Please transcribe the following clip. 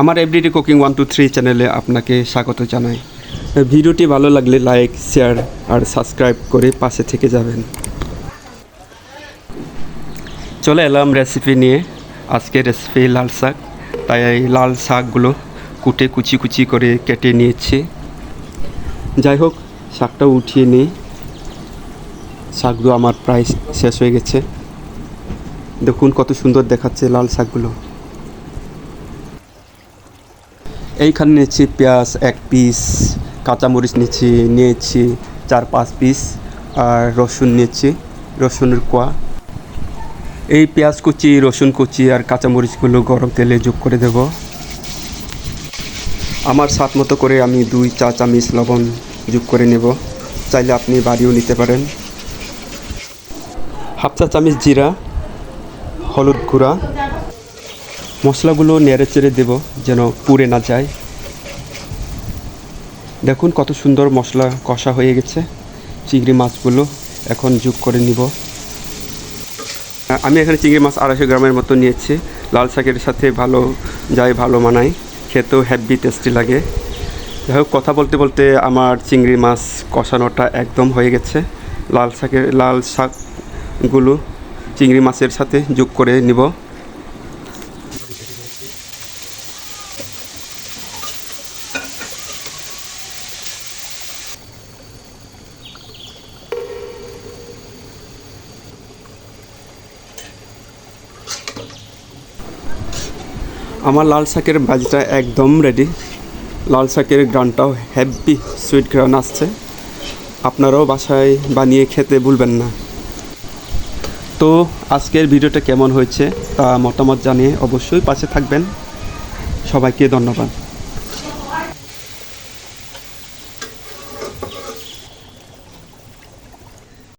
আমার everyday cooking one two three চ্যানেলে আপনাকে স্বাগত জানাই। ভিডিওটি ভালো লাগলে লাইক, শেয়ার আর সাবস্ক্রাইব করে পাশে থেকে যাবেন। চলে এলাম রেসিপি নিয়ে। আজকে রেসিপি লাল শাক, তাই এই লাল শাকগুলো কুটে কুচি কুচি করে কেটে নিয়েছি। যাই হোক, শাকটা উঠিয়ে নিই। শাকগুলো আমার প্রায় শেষ হয়ে গেছে। দেখুন কত সুন্দর দেখাচ্ছে লাল শাকগুলো। এইখানে নিয়েছি পেঁয়াজ এক পিস কাঁচামরিচ নিয়েছি নিয়েছি চার পাঁচ পিস আর রসুন নিয়েছি, রসুনের কোয়া। এই পেঁয়াজ কুচি, রসুন কুচি আর কাঁচামরিচগুলো গরম তেলে যোগ করে দেব। আমার স্বাদ মতো করে আমি দুই চা চামচ লবণ যোগ করে নেব। চাইলে আপনি বাড়িও নিতে পারেন। হাফ চা চামচ জিরা, হলুদ গুঁড়া। মশলাগুলো নেড়ে চেড়ে দেব যেন পুড়ে না যায়। দেখুন কত সুন্দর মশলা কষা হয়ে গেছে। চিংড়ি মাছগুলো এখন যোগ করে নিব। আমি এখানে চিংড়ি মাছ আড়াইশো গ্রামের মতো নিয়েছি। লাল শাকের সাথে ভালো যায় ভালো মানায়। খেতেও হ্যাপি টেস্টি লাগে। যাই হোক, কথা বলতে বলতে আমার চিংড়ি মাছ কষানোটা একদম হয়ে গেছে। লাল শাকের, লাল শাকগুলো চিংড়ি মাছের সাথে যোগ করে নিব। আমার লাল শাকের ভাজিটা একদম রেডি লাল শাকের গ্রানটাও হ্যাপি সুইট গ্রান আসছে। আপনারাও বাসায় বানিয়ে খেতে ভুলবেন না। তো আজকের ভিডিওটা কেমন হয়েছে তা মতামত জানিয়ে অবশ্যই পাশে থাকবেন। সবাইকে ধন্যবাদ।